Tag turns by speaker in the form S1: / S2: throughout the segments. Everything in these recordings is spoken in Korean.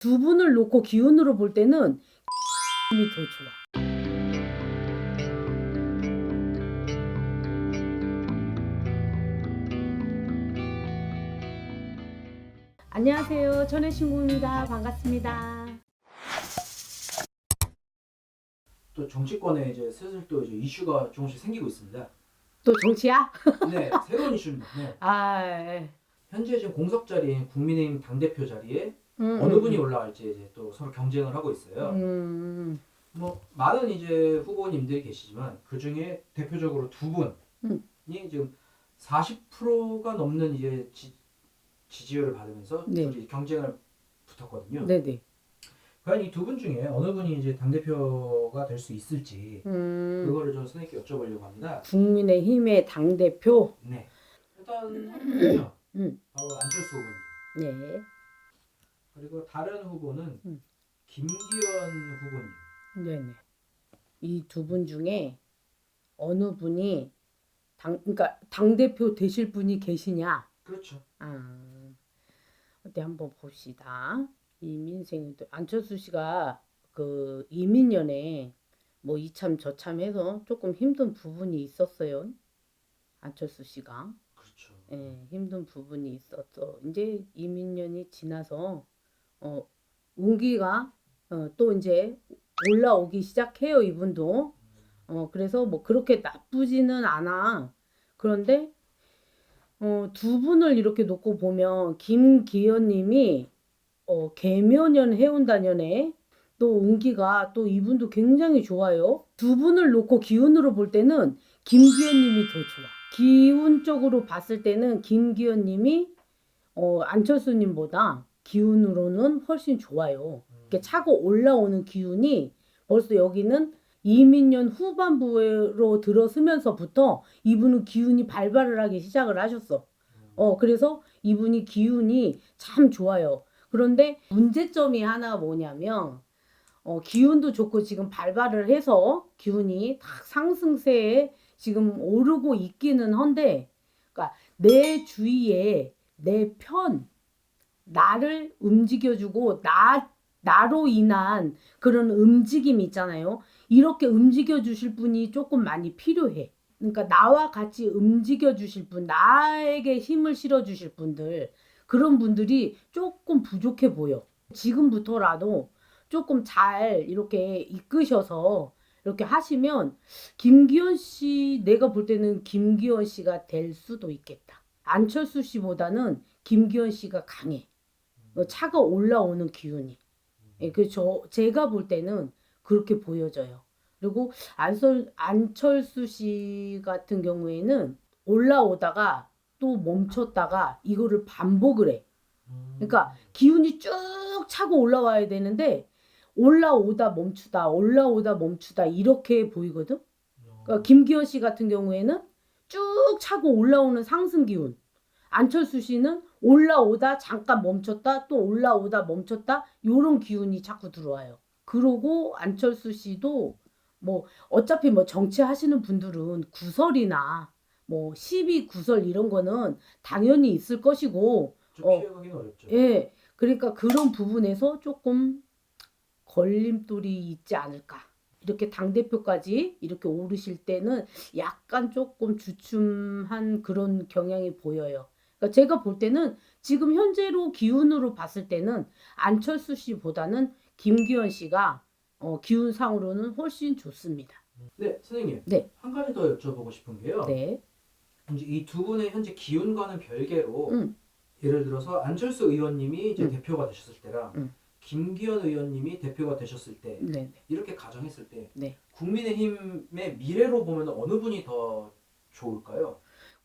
S1: 두 분을 놓고 기운으로 볼 때는 힘이 더 좋아. 안녕하세요. 천혜신구입니다. 반갑습니다.
S2: 또 정치권에 이제 슬슬 또 이제 이슈가 조금씩 생기고 있습니다.
S1: 또 정치야?
S2: 네, 새로운 이슈입니다. 네.
S1: 아, 예.
S2: 현재 지금 공석 자리인 국민의힘 당 대표 자리에
S1: 음,
S2: 어느
S1: 음,
S2: 분이 올라갈지 이제 또 서로 경쟁을 하고 있어요.
S1: 음,
S2: 뭐 많은 이제 후보님들이 계시지만 그 중에 대표적으로 두 분이
S1: 음.
S2: 지금 40%가 넘는 이제 지, 지지율을 받으면서
S1: 네.
S2: 둘이 경쟁을 붙었거든요.
S1: 네네.
S2: 과연 이 두 분 중에 어느 분이 이제 당 대표가 될 수 있을지
S1: 음,
S2: 그거를 좀 선생님께 여쭤보려고 합니다.
S1: 국민의힘의 당 대표.
S2: 네. 일단 한 분은요.
S1: 음.
S2: 바로 안철수 후보님.
S1: 네.
S2: 그리고 다른 후보는
S1: 음.
S2: 김기현 후보님.
S1: 네네. 이 두 분 중에 어느 분이 당, 그러니까 당 대표 되실 분이 계시냐?
S2: 그렇죠.
S1: 아, 어디 한번 봅시다. 이민생도 안철수 씨가 그 이민년에 뭐 이참 저참 해서 조금 힘든 부분이 있었어요. 안철수 씨가.
S2: 그렇죠.
S1: 예, 힘든 부분이 있었어. 이제 이민년이 지나서 어, 운기가 어, 또 이제 올라오기 시작해요, 이분도. 어, 그래서 뭐 그렇게 나쁘지는 않아. 그런데 어, 두 분을 이렇게 놓고 보면 김기현 님이 어, 개묘년 해운다년에 또 운기가 또 이분도 굉장히 좋아요. 두 분을 놓고 기운으로 볼 때는 김기현 님이 더 좋아. 기운적으로 봤을 때는 김기현 님이 어, 안철수 님보다 기운으로는 훨씬 좋아요.
S2: 음.
S1: 이렇게 차고 올라오는 기운이 벌써 여기는 이민년 후반부로 들어서면서부터 이분은 기운이 발발을 하기 시작을 하셨어. 어, 그래서 이분이 기운이 참 좋아요. 그런데 문제점이 하나 뭐냐면, 어, 기운도 좋고 지금 발발을 해서 기운이 딱 상승세에 지금 오르고 있기는 한데, 그러니까 내 주위에 내 편, 나를 움직여주고, 나, 나로 인한 그런 움직임 있잖아요. 이렇게 움직여 주실 분이 조금 많이 필요해. 그러니까 나와 같이 움직여 주실 분, 나에게 힘을 실어 주실 분들, 그런 분들이 조금 부족해 보여. 지금부터라도 조금 잘 이렇게 이끄셔서 이렇게 하시면 김기현 씨, 내가 볼 때는 김기현 씨가 될 수도 있겠다. 안철수 씨보다는 김기현 씨가 강해. 어, 차가 올라오는 기운이. 예, 그저 제가 볼 때는 그렇게 보여져요. 그리고 안철 안철수 씨 같은 경우에는 올라오다가 또 멈췄다가 이거를 반복을 해.
S2: 음.
S1: 그러니까 기운이 쭉 차고 올라와야 되는데 올라오다 멈추다 올라오다 멈추다 이렇게 보이거든.
S2: 어.
S1: 그러니까 김기현 씨 같은 경우에는 쭉 차고 올라오는 상승 기운. 안철수 씨는 올라오다 잠깐 멈췄다 또 올라오다 멈췄다 요런 기운이 자꾸 들어와요. 그러고 안철수 씨도 뭐 어차피 뭐 정치하시는 분들은 구설이나 뭐 시비 구설 이런 거는 당연히 있을 것이고
S2: 좀
S1: 어. 예 그러니까 그런 부분에서 조금 걸림돌이 있지 않을까. 이렇게 당대표까지 이렇게 오르실 때는 약간 조금 주춤한 그런 경향이 보여요. 그러니까 제가 볼 때는 지금 현재로 기운으로 봤을 때는 안철수 씨보다는 김기현 씨가 어, 기운상으로는 훨씬 좋습니다.
S2: 네, 선생님.
S1: 네.
S2: 한 가지 더 여쭤보고 싶은 게요.
S1: 네.
S2: 이제 이 두 분의 현재 기운과는 별개로
S1: 음.
S2: 예를 들어서 안철수 의원님이 이제
S1: 음.
S2: 대표가 되셨을 때랑
S1: 음.
S2: 김기현 의원님이 대표가 되셨을 때
S1: 네.
S2: 이렇게 가정했을 때
S1: 네.
S2: 국민의힘의 미래로 보면 어느 분이 더 좋을까요?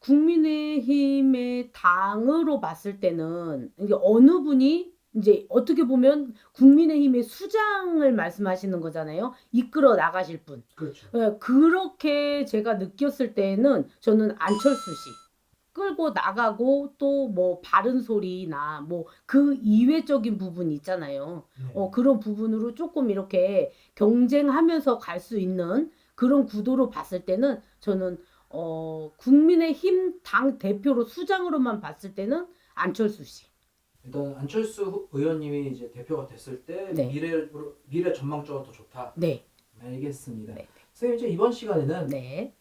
S1: 국민의힘의 당으로 봤을 때는 이게 어느 분이 이제 어떻게 보면 국민의힘의 수장을 말씀하시는 거잖아요. 이끌어 나가실 분.
S2: 그렇죠.
S1: 예, 그렇게 제가 느꼈을 때는 저는 안철수 씨 끌고 나가고 또 뭐 바른 소리나 뭐 그 이외적인 부분 있잖아요.
S2: 네.
S1: 어, 그런 부분으로 조금 이렇게 경쟁하면서 갈 수 있는 그런 구도로 봤을 때는 저는 어, 국민의힘 당 대표로 수장으로만 봤을 때는 안철수 씨.
S2: 일단 안철수 후- 의원님이 이제 대표가 됐을 때
S1: 네.
S2: 미래 미래 전망적으로 더 좋다.
S1: 네,
S2: 알겠습니다.
S1: 네.
S2: 선생님 이제 이번 시간에는
S1: 네,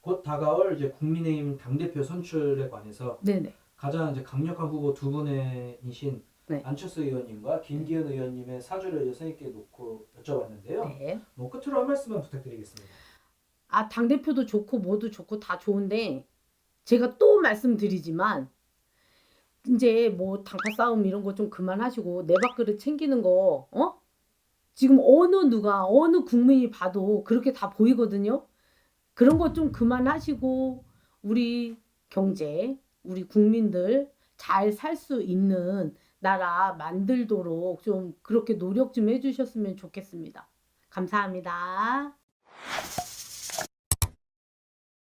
S2: 곧 다가올 이제 국민의힘 당 대표 선출에 관해서
S1: 네, 네.
S2: 가장 이제 강력한 후보 두 분이신
S1: 네.
S2: 안철수 의원님과 김기현 의원님의 사주를 이제 선생님께 놓고 여쭤봤는데요.
S1: 네.
S2: 뭐 끝으로 한 말씀만 부탁드리겠습니다.
S1: 아, 당대표도 좋고 뭐도 좋고 다 좋은데 제가 또 말씀드리지만 이제 뭐 당파 싸움 이런 거 좀 그만하시고 내 밥그릇 챙기는 거 어? 지금 어느 누가 어느 국민이 봐도 그렇게 다 보이거든요. 그런 거 좀 그만하시고 우리 경제, 우리 국민들 잘 살 수 있는 나라 만들도록 좀 그렇게 노력 좀 해주셨으면 좋겠습니다. 감사합니다.